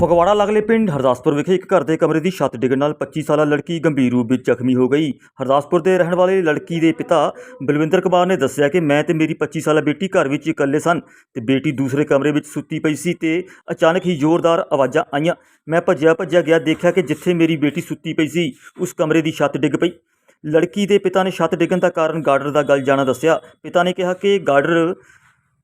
ਫਗਵਾੜਾ ਲਾਗਲੇ ਪਿੰਡ ਹਰਦਾਸਪੁਰ ਵਿਖੇ ਇੱਕ ਘਰ ਦੇ ਕਮਰੇ ਦੀ ਛੱਤ ਡਿੱਗਣ ਨਾਲ 25 ਸਾਲਾ ਲੜਕੀ ਗੰਭੀਰ ਰੂਪ ਵਿੱਚ ਜ਼ਖਮੀ ਹੋ ਗਈ। ਹਰਦਾਸਪੁਰ ਦੇ ਰਹਿਣ ਵਾਲੇ ਲੜਕੀ ਦੇ ਪਿਤਾ ਬਲਵਿੰਦਰ ਕੁਮਾਰ ਨੇ ਦੱਸਿਆ ਕਿ ਮੈਂ ਤੇ ਮੇਰੀ 25 ਸਾਲਾ ਬੇਟੀ ਘਰ ਵਿੱਚ ਇਕੱਲੇ ਸਨ ਤੇ ਬੇਟੀ ਦੂਸਰੇ ਕਮਰੇ ਵਿੱਚ ਸੁੱਤੀ ਪਈ ਸੀ ਤੇ ਅਚਾਨਕ ਹੀ ਜ਼ੋਰਦਾਰ ਆਵਾਜ਼ਾਂ ਆਈਆਂ। ਮੈਂ ਭੱਜਿਆ ਭੱਜਿਆ ਗਿਆ ਦੇਖਿਆ ਕਿ ਜਿੱਥੇ ਮੇਰੀ ਬੇਟੀ ਸੁੱਤੀ ਪਈ ਸੀ, ਉਸ ਕਮਰੇ ਦੀ ਛੱਤ ਡਿੱਗ ਪਈ। ਲੜਕੀ ਦੇ ਪਿਤਾ ਨੇ ਛੱਤ ਡਿੱਗਣ ਦਾ ਕਾਰਨ ਗਾਰਡਰ ਦਾ ਗੱਲ ਜਾਣਾ ਦੱਸਿਆ। ਪਿਤਾ ਨੇ ਕਿਹਾ ਕਿ ਗਾਰਡਰ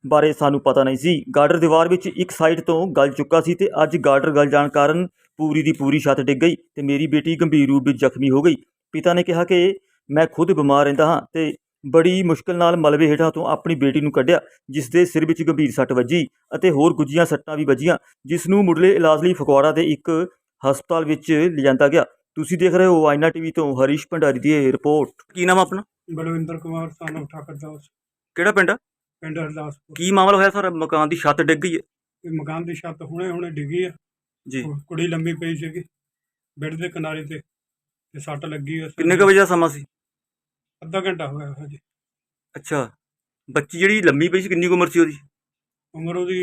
ਬਾਰੇ ਸਾਨੂੰ ਪਤਾ ਨਹੀਂ ਸੀ। ਗਾਰਡਰ ਦੀਵਾਰ ਵਿੱਚ ਇੱਕ ਸਾਈਡ ਤੋਂ ਗਲ ਚੁੱਕਾ ਸੀ ਤੇ ਅੱਜ ਗਾਰਡਰ ਗਲ ਜਾਣ ਕਾਰਨ ਪੂਰੀ ਦੀ ਪੂਰੀ ਛੱਤ ਡਿੱਗ ਗਈ ਤੇ ਮੇਰੀ ਬੇਟੀ ਗੰਭੀਰ ਰੂਪ ਵਿੱਚ ਜ਼ਖਮੀ ਹੋ ਗਈ। ਪਿਤਾ ਨੇ ਕਿਹਾ ਕਿ ਮੈਂ ਖੁਦ ਬਿਮਾਰ ਰਹਿੰਦਾ ਹਾਂ ਤੇ ਬੜੀ ਮੁਸ਼ਕਲ ਨਾਲ ਮਲਬੇ ਹੇਠਾਂ ਤੋਂ ਆਪਣੀ ਬੇਟੀ ਨੂੰ ਕੱਢਿਆ ਜਿਸ ਦੇ ਸਿਰ ਵਿੱਚ ਗੰਭੀਰ ਸੱਟ ਵੱਜੀ ਅਤੇ ਹੋਰ ਗੁੱਜੀਆਂ ਸੱਟਾਂ ਵੀ ਵੱਜੀਆਂ ਜਿਸ ਨੂੰ ਮੁੱਢਲੇ ਇਲਾਜ ਲਈ ਫਗਵਾੜਾ ਦੇ ਇੱਕ ਹਸਪਤਾਲ ਵਿੱਚ ਲਿਜਾਂਦਾ ਗਿਆ। ਤੁਸੀਂ ਦੇਖ ਰਹੇ ਹੋ ਆਇਨਾ ਟੀਵੀ ਤੋਂ ਹਰੀਸ਼ ਭੰਡਾਰੀ ਦੀ ਇਹ ਰਿਪੋਰਟ। ਕੀ ਨਾਮ ਆਪਣਾ? ਬਲਵਿੰਦਰ ਕੁਮਾਰ ਸਾਨੂੰ ਠਾਕਰ ਦਾਸ ਕਿਹੜਾ ਪਿੰਡ ਆ? ਪਿੰਡ ਹਰਦਾਸਪੁਰ ਕੀ ਮਾਮਲਾ ਹੋਇਆ ਸਰ? ਮਕਾਨ ਦੀ ਛੱਤ ਡਿੱਗ ਗਈ ਹੈ? ਇਹ ਮਕਾਨ ਦੀ ਛੱਤ ਹੁਣੇ ਹੁਣੇ ਡਿੱਗੀ ਆ ਜੀ। ਕੁੜੀ ਲੰਮੀ ਪਈ ਸੀਗੀ ਬੈੱਡ ਦੇ ਕਿਨਾਰੇ ਤੇ ਤੇ ਸੱਟ ਲੱਗੀ ਆ ਕਿੰਨੇ ਕੁ ਵਜੇ ਦਾ ਸਮਾਂ ਸੀ? ਅੱਧਾ ਘੰਟਾ ਹੋਇਆ ਹਜੇ ਅੱਛਾ। ਬੱਚੀ ਜਿਹੜੀ ਲੰਮੀ ਪਈ ਸੀ ਕਿੰਨੀ ਕੁ ਉਮਰ ਸੀ ਉਹਦੀ? ਉਮਰ ਉਹਦੀ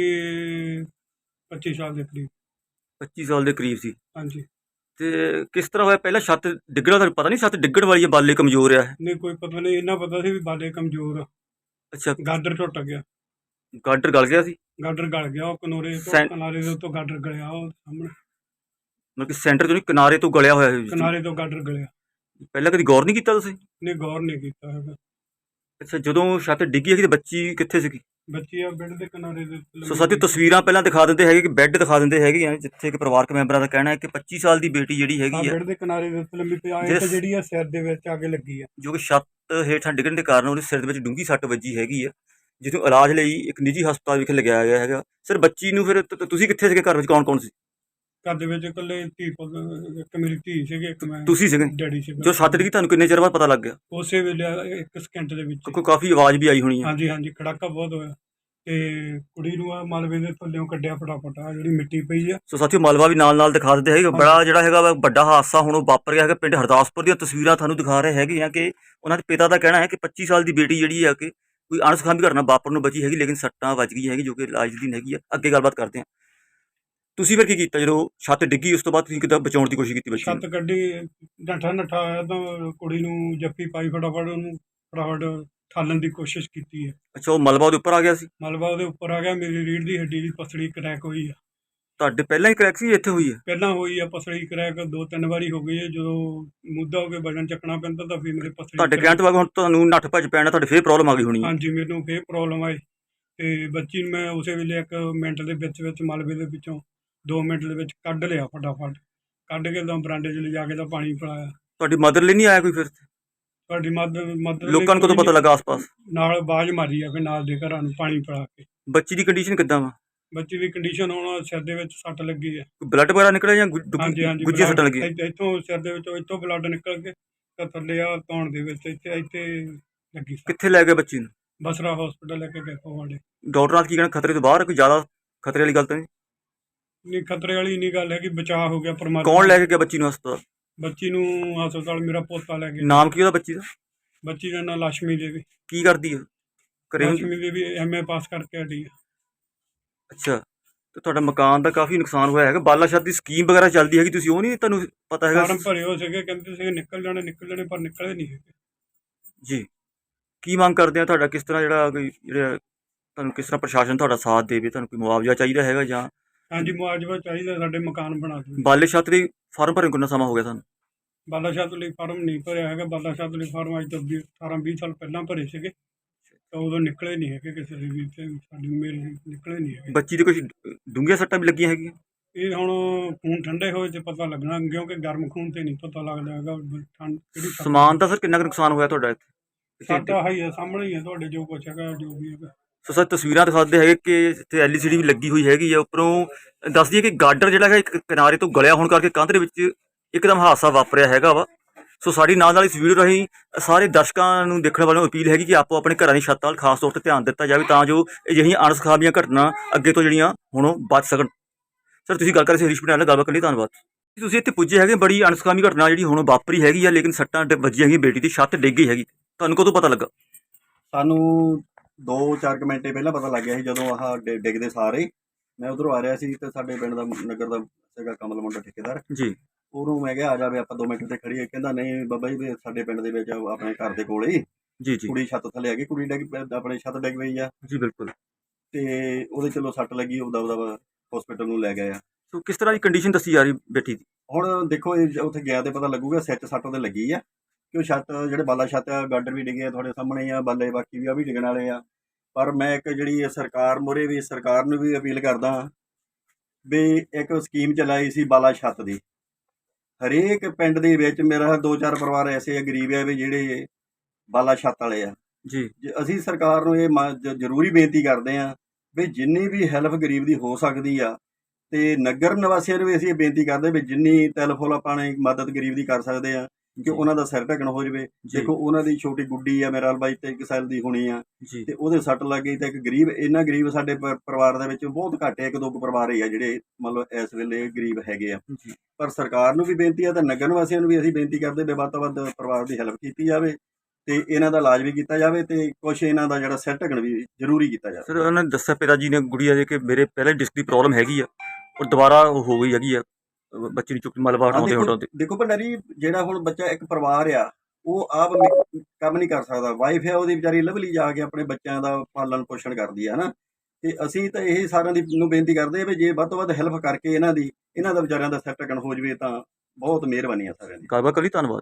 25 ਸਾਲ ਦੇ ਕਰੀਬ। 25 ਸਾਲ ਦੇ ਕਰੀਬ ਸੀ। ਹਾਂਜੀ। ਤੇ ਕਿਸ ਤਰ੍ਹਾਂ ਹੋਇਆ? ਪਹਿਲਾਂ ਛੱਤ ਡਿੱਗਣਾ ਤੁਹਾਨੂੰ ਪਤਾ ਨਹੀਂ ਛੱਤ ਡਿੱਗਣ ਵਾਲੀ ਹੈ ਬਾਲੇ ਕਮਜ਼ੋਰ ਆ। ਨਹੀਂ ਕੋਈ ਪਤਾ ਨਹੀਂ ਇੰਨਾ ਪਤਾ ਸੀ ਵੀ ਬਾਲੇ ਕਮਜ਼ੋਰ ਆ। ਅੱਛਾ। ਗਾਡਰ ਟੁੱਟ ਗਿਆ। ਗਾਡਰ ਗਲ ਗਿਆ ਸੀ? ਗਾਡਰ ਗਲ ਗਿਆ ਉਹ ਕਿਨਾਰੇ ਤੋਂ ਸੈਂ- ਕਿਨਾਰੇ ਦੇ ਉੱਤੋਂ ਗਾਡਰ ਗਲਿਆ ਉਹ ਸਾਹਮਣੇ। ਮਤਲਬ ਕਿ ਸੈਂਟਰ ਤੋਂ ਨਹੀਂ ਕਿਨਾਰੇ ਤੋਂ ਗਲਿਆ ਹੋਇਆ ਸੀ ਕਿਨਾਰੇ ਤੋਂ ਗਾਡਰ ਗਲਿਆ। ਪਹਿਲਾਂ ਕਦੀ ਗੌਰ ਨਹੀਂ ਕੀਤਾ ਤੁਸੀਂ? ਨੇ ਗੌਰ ਨਹੀਂ ਕੀਤਾ ਹੈਗਾ। ਅੱਛਾ ਜਦੋਂ ਛੱਤ ਡਿੱਗੀ ਹੈਗੀ ਤੇ ਬੱਚੀ ਕਿੱਥੇ ਸੀਗੀ? ਬੱਚੀ ਆ ਬੈੱਡ ਦੇ ਕਿਨਾਰੇ ਦੇ ਉੱਤੇ ਸੋ ਲੰਮੀ ਸਾਥੀਓ। ਤਸਵੀਰਾਂ ਪਹਿਲਾਂ ਦਿਖਾ ਦਿੰਦੇ ਹੈਗੇ ਕਿ ਬੈੱਡ ਦਿਖਾ ਦਿੰਦੇ ਹੈਗੇ ਆ ਜਿੱਥੇ ਕਿ ਪਰਿਵਾਰਕ ਮੈਂਬਰਾਂ ਦਾ ਕਹਿਣਾ ਹੈ ਕਿ 25 ਸਾਲ ਦੀ ਬੇਟੀ ਜਿਹੜੀ ਹਾਂ ਹੈਗੀ ਆ ਬੈੱਡ ਦੇ ਕਿਨਾਰੇ ਦੇ ਉੱਤੇ ਲੰਮੀ ਪਈ ਆ ਜਿਹੜੇ ਇੱਕ ਜਿਹੜੀ ਆ ਸਿਰ ਦੇ ਵਿੱਚ ਆ ਕੇ ਲੱਗੀ ਆ। ਜੋ ਕਿ ਛੱਤ ਹੇਠਾਂ ਡਿੱਗਣ ਦੇ ਕਾਰਨ ਉਹਦੇ ਸਿਰ ਦੇ ਵਿੱਚ ਡੂੰਘੀ ਸੱਟ ਵੱਜੀ ਹੈਗੀ ਆ ਜਿਸ ਨੂੰ ਇਲਾਜ ਲਈ ਇੱਕ ਨਿੱਜੀ ਹਸਪਤਾਲ ਵਿਖੇ ਲਗਾਇਆ ਗਿਆ ਹੈਗਾ। ਸਰ ਬੱਚੀ ਨੂੰ ਫਿਰ ਤ- ਤੁਸੀਂ ਕਿੱਥੇ ਸੀਗੇ? ਘਰ ਵਿੱਚ ਕੌਣ ਕੌਣ ਸੀ? ਘਰ ਦੇ ਵਿੱਚ ਇਕੱਲੇ ਧੀ ਪੁੱਤ ਇੱਕ ਮੇਰੀ ਧੀ ਸੀਗੀ ਇੱਕ ਮੈਂ ਤੁਸੀਂ ਸੀਗੇ? ਡੈਡੀ ਸੀਗਾ। ਜੋ ਛੱਤ ਡਿੱਗੀ ਤੁਹਾਨੂੰ ਕਿੰਨੇ ਚਿਰ ਬਾਅਦ ਪਤਾ ਲੱਗ ਗਿਆ? ਉਸੇ ਵੇਲੇ ਇੱਕ ਸਕਿੰਟ ਦੇ ਵਿੱਚ। ਕਿਉਂਕਿ ਕਾਫੀ ਆਵਾਜ਼ ਵੀ ਆਈ ਹੋਣੀ ਹੈ ਹਾਂਜੀ ਹਾਂਜੀ ਖੜਾਕਾ ਬਹੁਤ ਹੋਇਆ। ਤੇ ਕੁੜੀ ਨੂੰ ਆ ਮਲਬੇ ਦੇ ਥੱਲੇੋਂ ਕੱਢਿਆ ਫਟਾਫਟ ਆ ਜਿਹੜੀ ਮਿੱਟੀ ਪਈ ਆ। ਸੋ ਸਾਥੀਓ ਮਲਬਾ ਵੀ ਨਾਲ ਨਾਲ ਦਿਖਾ ਦਿੰਦੇ ਹੈਗੇ ਬੜਾ ਜਿਹੜਾ ਹੈਗਾ ਵਾ ਵੱਡਾ ਹਾਦਸਾ ਹੁਣ ਉਹ ਵਾਪਰ ਗਿਆ ਹੈਗਾ ਪਿੰਡ ਹਰਦਾਸਪੁਰ ਦੀਆਂ ਤਸਵੀਰਾਂ ਤੁਹਾਨੂੰ ਦਿਖਾ ਰਹੇ ਹੈਗੇ ਆ ਕਿ ਉਹਨਾਂ ਦੇ ਪਿਤਾ ਦਾ ਕਹਿਣਾ ਹੈ ਕਿ 25 ਸਾਲ ਦੀ ਬੇਟੀ ਜਿਹੜੀ ਹੈ ਕਿ ਕੋਈ ਅਣਸੁਖਾਵੀ ਘਟਨਾ ਵਾਪਰਨ ਨੂੰ ਬਚੀ ਹੈਗੀ ਲੇਕਿਨ ਸੱਟਾਂ ਵੱਜ ਗਈ ਹੈਗੀ ਜੋ ਕਿ ਇਲਾਜ ਦੀ ਹੈਗੀ ਆ। ਅੱਗੇ ਗੱਲਬਾਤ ਕਰਦੇ ਹਾਂ ਤੁਸੀਂ ਫਿਰ ਕੀ ਕੀਤਾ ਜਦੋਂ ਛੱਤ ਡਿੱਗੀ ਉਸ ਤੋਂ ਬਾਅਦ ਤੁਸੀਂ ਕਿੱਦਾਂ ਬਚਾਉਣ ਦੀ ਕੋਸ਼ਿਸ਼ ਕੀਤੀ ਬੱਚੀ ਛੱਤ ਕੱਢੀ ਨੱਠਾ ਨੱਠਾ ਆਇਆ ਤਾਂ ਕੁੜੀ ਨੂੰ ਜੱਫੀ ਪਾਈ ਫਟਾਫਟ ਉਹਨੂੰ ਫਟਾਫਟ ਠਾਲਣ ਦੀ ਕੋਸ਼ਿਸ਼ ਕੀਤੀ ਹੈ। ਅੱਛਾ ਉਹ ਮਲਬਾ ਉਹਦੇ ਉੱਪਰ ਆ ਗਿਆ ਸੀ? ਮਲਬਾ ਉਹਦੇ ਉੱਪਰ ਆ ਗਿਆ ਮੇਰੀ ਰੀੜ ਦੀ ਹੱਡੀ ਦੀ ਪਸੜੀ ਕਰੈਕ ਹੋਈ ਆ। ਤੁਹਾਡੇ ਪਹਿਲਾਂ ਹੀ ਕਰੈਕ ਸੀ ਇੱਥੇ ਹੋਈ ਹੈ ਪਹਿਲਾਂ ਹੋਈ ਆ ਪਸੜੀ ਕਰੈਕ ਦੋ ਤਿੰਨ ਵਾਰੀ ਹੋ ਗਈ ਹੈ ਜਦੋਂ ਮੁੱਦਾ ਹੋ ਕੇ ਵਜਨ ਚੱਕਣਾ ਪੈਂਦਾ ਤਾਂ ਫਿਰ ਮੇਰੇ ਪਸੜੀ ਤੁਹਾਡੇ crack- ਕਹਿਣ ਤੋਂ ਬਾਅਦ ਹੁਣ ਤੁਹਾਨੂੰ ਨੱਠ ਭੱਜ ਪੈਣਾ ਤੁਹਾਡੇ ਫੇਰ ਪ੍ਰੋਬਲਮ ਆ ਗਈ ਹੋਣੀ ਹੈ ਹਾਂਜੀ ਮੈਨੂੰ ਫੇਰ ਪ੍ਰੋਬਲਮ ਆਈ। ਤੇ ਬੱਚੀ ਨੂੰ ਮੈਂ ਉਸੇ ਵੇਲੇ ਇੱਕ ਮਿੰਟ ਦੇ ਵਿੱਚ ਵਿੱਚ ਮਲਬੇ ਦੇ ਵਿੱਚੋਂ 2 ਮਿੰਟ ਦੇ ਵਿੱਚ ਕੱਢ ਲਿਆ ਫਟਾਫਟ। ਕੱਢ ਕੇ ਤਾਂ ਬਰਾਂਡੇ 'ਚ ਲਿਜਾ ਕੇ ਤਾਂ ਪਾਣੀ ਪਿਲਾਇਆ। ਤੁਹਾਡੀ ਮਦਰ ਲਈ ਨਹੀਂ ਆਇਆ ਕੋਈ ਫਿਰ ਤੁਹਾਡੀ ਮਦਦ ਮਦਦ ਲਈ ਲੋਕਾਂ ਨੂੰ ਕਦੋਂ ਪਤਾ ਲੱਗਾ ਆਸ-ਪਾਸ? ਨਾਲ ਆਵਾਜ਼ ਮਾਰੀ ਆ ਫਿਰ ਨਾਲ ਦੇ ਘਰਾਂ ਨੂੰ ਪਾਣੀ ਪਿਲਾ ਕੇ। ਬੱਚੀ ਦੀ ਕੰਡੀਸ਼ਨ ਕਿੱਦਾਂ ਵਾ? ਬੱਚੀ ਦੀ ਕੰਡੀਸ਼ਨ ਹੁਣ ਸਿਰ ਦੇ ਵਿੱਚ ਸੱਟ ਲੱਗੀ ਹੈ ਬਲੱਡ ਵਗੈਰਾ ਨਿਕਲਿਆ ਜਾਂ ਗੁ- ਹਾਂਜੀ ਹਾਂਜੀ ਗੁੱਝੀਆਂ blood ਸੱਟਾਂ ਲੱਗੀਆਂ ਇੱਥੇ- ਇੱਥੋਂ ਸਿਰ ਦੇ ਵਿੱਚੋਂ ਇੱਥੋਂ ਬਲੱਡ ਨਿਕਲ ਕੇ ਤਾਂ ਥੱਲੇ ਆ ਧੌਣ ਦੇ ਵਿੱਚ ਇੱਥੇ ਇੱਥੇ ਲੱਗੀ ਸੱਟ। ਕਿੱਥੇ ਲੈ ਗਏ ਬੱਚੀ ਨੂੰ? ਬਸਰਾ ਹਸਪੀਟਲ ਲੈ ਕੇ ਗਏ ਫੋਵਾੜੇ ਡਾਕਟਰਾਂ ਦਾ ਕੀ ਕਹਿਣਾ? ਖਤਰੇ ਤੋਂ ਬਾਹਰ? ਕੋਈ ਜ਼ਿਆਦਾ ਖਤਰੇ ਵਾਲੀ ਗੱਲ ਤਾਂ ਨਹੀਂ? ਨਹੀਂ ਖਤਰੇ ਵਾਲੀ ਨਹੀਂ ਗੱਲ ਹੈ ਕਿ ਬਚਾਅ ਹੋ ਗਿਆ ਪਰਮਾਤਮਾ ਕੌਣ ਲੈ ਕੇ ਗਿਆ ਬੱਚੀ ਨੂੰ ਹਸਪਤਾਲ? ਬੱਚੀ ਨੂੰ ਹਸਪਤਾਲ ਮੇਰਾ ਪੋਤਾ ਲੈ ਗਿਆ। ਨਾਮ ਕੀ ਉਹਦਾ ਬੱਚੀ ਦਾ? ਬੱਚੀ ਦਾ ਨਾਂ ਲక్ష్ਮੀ ਦੇਵੀ। ਕੀ ਕਰਦੀ ਹੈ ਕਰੇ ਲక్ష్ਮੀ ਦੇਵੀ ਐਮਏ ਪਾਸ ਕਰਕੇ ਹਟੀ ਹੈ ਅੱਛਾ ਤੇ ਤੁਹਾਡਾ ਮਕਾਨ ਦਾ ਕਾਫੀ ਨੁਕਸਾਨ ਹੋਇਆ ਹੈਗਾ। ਬਾਲਾਸ਼ਾਹ ਦੀ ਸਕੀਮ ਵਗੈਰਾ ਚੱਲਦੀ ਹੈਗੀ ਤੁਸੀਂ ਉਹ ਨਹੀਂ ਤੁਹਾਨੂੰ ਪਤਾ ਹੈਗਾ? ਫਾਰਮ ਭਰੇ ਹੋ ਸੀਗੇ ਕਹਿੰਦੇ ਸੀਗੇ ਨਿਕਲ ਜਾਣੇ ਨਿਕਲ ਜਾਣੇ ਪਰ ਨਿਕਲੇ ਨਹੀਂ ਹੈਗੇ। ਜੀ। ਕੀ ਮੰਗ ਕਰਦੇ ਆ ਤੁਹਾਡਾ? ਕਿਸ ਤਰ੍ਹਾਂ ਜਿਹੜਾ ਕੋਈ ਜਿਹੜਾ ਤੁਹਾਨੂੰ ਕਿਸ ਤਰ੍ਹਾਂ ਪ੍ਰਸ਼ਾਸਨ ਤੁਹਾਡਾ ਸਾਥ ਦੇਵੇ? ਤੁਹਾਨੂੰ ਕੋਈ ਮੁਆਵਜ਼ਾ ਚਾਹੀਦਾ ਹੈਗਾ ਜਾਂ ਹਾਂਜੀ ਮੁਆਵਜ਼ਾ ਚਾਹੀਦਾ ਸਾਡੇ ਮਕਾਨ ਬਣਾ ਦਿਓ ਬਾਲੇ ਛੱਤ ਦੇ ਫਾਰਮ ਭਰਨ ਕਿੰਨਾ ਸਮਾਂ ਹੋ ਗਿਆ ਤੁਹਾਨੂੰ ਬਾਲਾ ਲਈ ਫਾਰਮ ਨਹੀਂ ਭਰਿਆ ਹੈਗਾ। ਬਾਲਾ ਲਈ ਫਾਰਮ ਅੱਜ ਤੋਂ 18 20 ਸਾਲ ਪਹਿਲਾਂ ਭਰੇ ਸੀਗੇ। ਤਾਂ ਉਦੋਂ ਨਿਕਲੇ ਨਹੀਂ ਹੈਗੇ ਕਿਸੇ ਦੇ ਵੀ ਤੇ ਸਾਡੀ ਮੇਰੀ ਨਿਕਲੇ ਨਹੀਂ ਹੈਗੇ। ਬੱਚੀ ਦੇ ਕੁਝ ਡੂੰਘੀਆਂ ਸੱਟਾਂ ਵੀ ਲੱਗੀਆਂ ਹੈਗੀਆਂ? ਇਹ ਹੁਣ ਖੂਨ ਠੰਡੇ ਹੋਏ ਤੇ ਪਤਾ ਲੱਗਣਾ ਕਿਉਂਕਿ ਗਰਮ ਖੂਨ ਤੇ ਨਹੀਂ ਪਤਾ ਲੱਗਦਾ ਹੈਗਾ। ਵੀ ਠੰਡ ਕਿਹੜੀ ਸੱਟ- ਸਮਾਨ ਦਾ ਸਰ ਕਿੰਨਾ ਕੁ ਨੁਕਸਾਨ ਹੋਇਆ ਤੁਹਾਡਾ ਇੱਥੇ? ਸਾਡਾ ਹੈ ਸਾਹਮਣੇ ਹੀ ਹੈ ਤੁਹਾਡੇ ਜੋ ਕੁਛ ਹੈਗਾ ਜੋ ਵੀ ਹੈਗਾ। ਸੋ ਸਰ, ਤਸਵੀਰਾਂ ਦਿਖਾਉਂਦੇ ਹੈਗੇ ਕਿ ਇੱਥੇ ਐਲਸੀਡੀ ਵੀ ਲੱਗੀ ਹੋਈ ਹੈਗੀ ਹੈ ਉੱਪਰੋਂ। ਦੱਸਦੀ ਹੈ ਕਿ ਗਾਰਡਰ ਜਿਹੜਾ ਹੈਗਾ, ਇੱਕ ਕਿਨਾਰੇ ਤੋਂ ਗਲਿਆ ਹੋਣ ਕਰਕੇ ਕੰਧ ਦੇ ਵਿੱਚ ਇੱਕਦਮ ਹਾਦਸਾ ਵਾਪਰਿਆ ਹੈਗਾ ਵਾ। ਸੋ ਸਾਡੀ ਨਾਲ ਨਾਲ ਇਸ ਵੀਡੀਓ ਰਾਹੀਂ ਸਾਰੇ ਦਰਸ਼ਕਾਂ ਨੂੰ ਦੇਖਣ ਵਾਲਿਆਂ ਨੂੰ ਅਪੀਲ ਹੈਗੀ ਕਿ ਆਪੋ ਆਪਣੇ ਘਰਾਂ ਦੀ ਛੱਤ ਵੱਲ ਖਾਸ ਤੌਰ ਤੇ ਧਿਆਨ ਦਿੱਤਾ ਜਾਵੇ ਤਾਂ ਜੋ ਅਜਿਹੀਆਂ ਅਣਸੁਖਾਵੀਆਂ ਘਟਨਾ ਅੱਗੇ ਤੋਂ ਜਿਹੜੀਆਂ ਹੁਣ ਉਹ ਬਚ ਸਕਣ। ਸਰ, ਤੁਸੀਂ ਗੱਲ ਕਰ ਰਹੇ ਸੀ ਹਰੀਸ਼ ਪਟੇਲ ਨਾਲ, ਗੱਲਬਾਤ ਕਰਨ ਲਈ, ਧੰਨਵਾਦ। ਤੁਸੀਂ ਇੱਥੇ ਪੁੱਜੇ ਹੈਗੇ, ਬੜੀ ਅਣਸੁਖਾਵੀ ਘਟਨਾ ਜਿਹੜੀ ਹੁਣ ਵਾਪਰੀ ਹੈਗੀ ਆ, ਲੇਕਿਨ ਸੱਟਾਂ ਡ- ਵੱਜੀਆਂ ਹੈਗੀਆਂ, ਬੇਟੀ ਦੀ ਛੱਤ ਡਿੱਗ ਗਈ ਹੈਗੀ। ਤੁਹਾਨੂੰ ਕਦੋਂ ਪਤਾ ਲੱਗਾ? ਸਾਨੂੰ 2-4 ਘੰਟੇ ਪਹਿਲਾਂ ਪਤਾ ਲੱਗ ਗਿਆ ਸੀ ਜਦੋਂ ਆਹ ਡਿ- ਡਿੱਗਦੇ ਸਾਰੇ ਮੈਂ ਉਧਰੋਂ ਆ ਰਿਹਾ ਸੀ ਤੇ ਸਾਡੇ ਪਿੰਡ ਦਾ ਨਗਰ ਦਾ ਸੀਗਾ ਕਮਲ ਮੁੰਡਾ ਠੇਕੇਦਾਰ। ਜੀ। ਉਹਨੂੰ ਮੈਂ ਕਿਹਾ ਆ ਜਾਵੇ ਆਪਾਂ 2 ਮਿੰਟ ਤੇ ਖੜੀਏ ਕਹਿੰਦਾ ਨਹੀਂ ਬਾਬਾ ਜੀ ਵੀ ਸਾਡੇ ਪਿੰਡ ਦੇ ਵਿੱਚ ਆਪਣੇ ਘਰ ਦੇ ਕੋਲੇ ਹੀ ਜੀ ਜੀ। ਕੁੜੀ ਛੱਤ ਥੱਲੇ ਆ ਗਈ। ਕੁੜੀ ਡਿੱਗ ਪੈ- ਆਪਣੇ ਛੱਤ ਡਿੱਗ ਪਈ ਆ। ਜੀ ਬਿਲਕੁਲ। ਤੇ ਉਹਦੇ ਚਲੋ ਸੱਟ ਲੱਗੀ ਉਹਦਾ ਉਹਦਾ ਹਸਪੀਟਲ ਨੂੰ ਲੈ ਗਏ ਆ। ਸੋ ਕਿਸ ਤਰ੍ਹਾਂ ਦੀ ਕੰਡੀਸ਼ਨ ਦੱਸੀ ਜਾ ਰਹੀ ਬੇਟੀ ਦੀ? ਹੁਣ ਦੇਖੋ ਇਹ ਉੱਥੇ ਗਿਆ ਤੇ ਪਤਾ ਲੱਗੂਗਾ ਸੱਚ ਸੱਟ ਉਹਦੇ ਲੱਗੀ ਆ। ਕਿ ਉਹ ਛੱਤ ਜਿਹੜੇ ਬਾਲਾ ਛੱਤ ਆ ਗਾਡਰ ਵੀ ਡਿੱਗੇ ਆ ਤੁਹਾਡੇ ਸਾਹਮਣੇ ਆ ਬਾਲੇ ਬਾਕੀ ਵੀ ਆ ਵੀ ਡਿੱਗਣ ਵਾਲੇ ਆ। ਪਰ ਮੈਂ ਇੱਕ ਜਿਹੜੀ ਸਰਕਾਰ ਮੁਰੇ ਵੀ ਸਰਕਾਰ ਨੂੰ ਵੀ ਅਪੀਲ ਕਰਦਾ ਹਾਂ ਵੀ ਇੱਕ ਸਕੀਮ ਚਲਾਈ ਸੀ ਬਾਲਾ ਛੱਤ ਦੀ। ਹਰੇਕ ਪਿੰਡ ਦੇ ਵਿੱਚ ਮੇਰਾ ਦੋ ਚਾਰ ਪਰਿਵਾਰ ਐਸੇ ਆ ਗਰੀਬ ਆ ਵੀ ਜਿਹੜੇ ਬਾਲਾ ਛੱਤ ਵਾਲੇ ਆ। ਜੀ। ਅਸੀਂ ਸਰਕਾਰ ਨੂੰ ਇਹ ਜ਼ਰੂਰੀ ਬੇਨਤੀ ਕਰਦੇ ਹਾਂ ਵੀ ਜਿੰਨੀ ਵੀ ਹੈਲਪ ਗਰੀਬ ਦੀ ਹੋ ਸਕਦੀ ਆ ਤੇ ਨਗਰ ਨਿਵਾਸੀਆਂ ਨੂੰ ਵੀ ਅਸੀਂ ਇਹ ਬੇਨਤੀ ਕਰਦੇ ਵੀ ਜਿੰਨੀ ਟੈਲੀਫੋਨ ਆਪਾਂ ਨੇ ਮਦਦ ਗਰੀਬ ਦੀ ਕਰ ਸਕਦੇ ਆ ਕਿ ਉਹਨਾਂ ਦਾ ਸਿਰ ਢੱਕਣ ਹੋ ਜਵੇ। ਦੇਖੋ ਉਹਨਾਂ ਦੀ ਛੋਟੀ ਗੁੱਡੀ ਆ ਮੇਰਾ ਬਾਈ ਤੇ ਇੱਕ ਸਾਲ ਦੀ ਹੋਣੀ ਆ। ਤੇ ਉਹਦੇ ਸੱਟ ਲੱਗ ਗਈ ਤੇ ਇੱਕ ਗਰੀਬ ਇੰਨਾ ਗਰੀਬ ਸਾਡੇ ਪਰਿਵਾਰ ਦੇ ਵਿੱਚ ਬਹੁਤ ਘੱਟ ਹੈ ਇੱਕ ਦੋ ਪਰਿਵਾਰ ਹੀ ਆ ਜਿਹੜੇ ਮੰਨ ਲਓ ਇਸ ਵੇਲੇ ਗਰੀਬ ਹੈਗੇ ਆ। ਪਰ ਸਰਕਾਰ ਨੂੰ ਵੀ ਬੇਨਤੀ ਆ ਤੇ ਨਗਰ ਨਿਵਾਸੀਆਂ ਨੂੰ ਵੀ ਅਸੀਂ ਬੇਨਤੀ ਕਰਦੇ ਵੱਧ ਪਰਿਵਾਰ ਦੀ ਹੈਲਪ ਕੀਤੀ ਜਾਵੇ ਤੇ ਇਹਨਾਂ ਦਾ ਇਲਾਜ ਵੀ ਕੀਤਾ ਜਾਵੇ ਤੇ ਕੁਝ ਇਹਨਾਂ ਦਾ ਜਿਹੜਾ ਸਿਰ ਢੱਕਣ ਵੀ ਜ਼ਰੂਰੀ ਕੀਤਾ ਜਾਵੇ। ਸਰ ਉਹਨਾਂ ਨੇ ਦੱਸਿਆ ਪਿਤਾ ਜੀ ਨੇ ਗੁੜੀਆ ਦੇ ਕਿ ਮੇਰੇ ਪਹਿਲੇ ਡਿਸਕ ਦੀ ਪ੍ਰੋਬਲਮ ਹੈਗੀ ਆ ਔਰ ਦੁਬਾਰਾ ਹੋ ਗਈ ਹੈਗੀ ਆ। ਬੱਚੇ ਨੂੰ ਚੁੱਕ ਮਲਬਾ ਹਾਂ, ਹਟਾਉਂਦੇ ਦੇਖੋ- ਹਟਾਉਂਦੇ ਦੇਖੋ ਭੰਡਾਰੀ ਜਿਹੜਾ ਹੁਣ ਬੱਚਾ ਇੱਕ ਪਰਿਵਾਰ ਆ ਉਹ ਆਪ ਮ- ਕੰਮ ਨਹੀਂ ਕਰ ਸਕਦਾ। ਵਾਈਫ ਹੈ ਉਹਦੀ ਵਿਚਾਰੀ ਲਵਲੀ ਜਾ ਕੇ ਆਪਣੇ ਬੱਚਿਆਂ ਦਾ ਪਾਲਣ ਪੋਸ਼ਣ ਕਰਦੀ ਹੈ ਹਨਾ? ਤੇ ਅਸੀਂ ਤਾਂ ਇਹ ਸਾਰਿਆਂ ਦੀ ਨੂੰ ਬੇਨਤੀ ਕਰਦੇ ਆ ਵੀ ਜੇ ਵੱਧ ਤੋਂ ਵੱਧ ਹੈਲਪ ਕਰਕੇ ਇਹਨਾਂ ਦੀ ਇਹਨਾਂ ਦਾ ਵਿਚਾਰਿਆਂ ਦਾ ਢੱਕਣ ਹੋ ਜਵੇ ਤਾਂ ਬਹੁਤ ਮਿਹਰਬਾਨੀ ਆ ਸਾਰਿਆਂ ਦੀ। ਕਾਰਵਾ ਕਰੀ ਧੰਨਵਾਦ।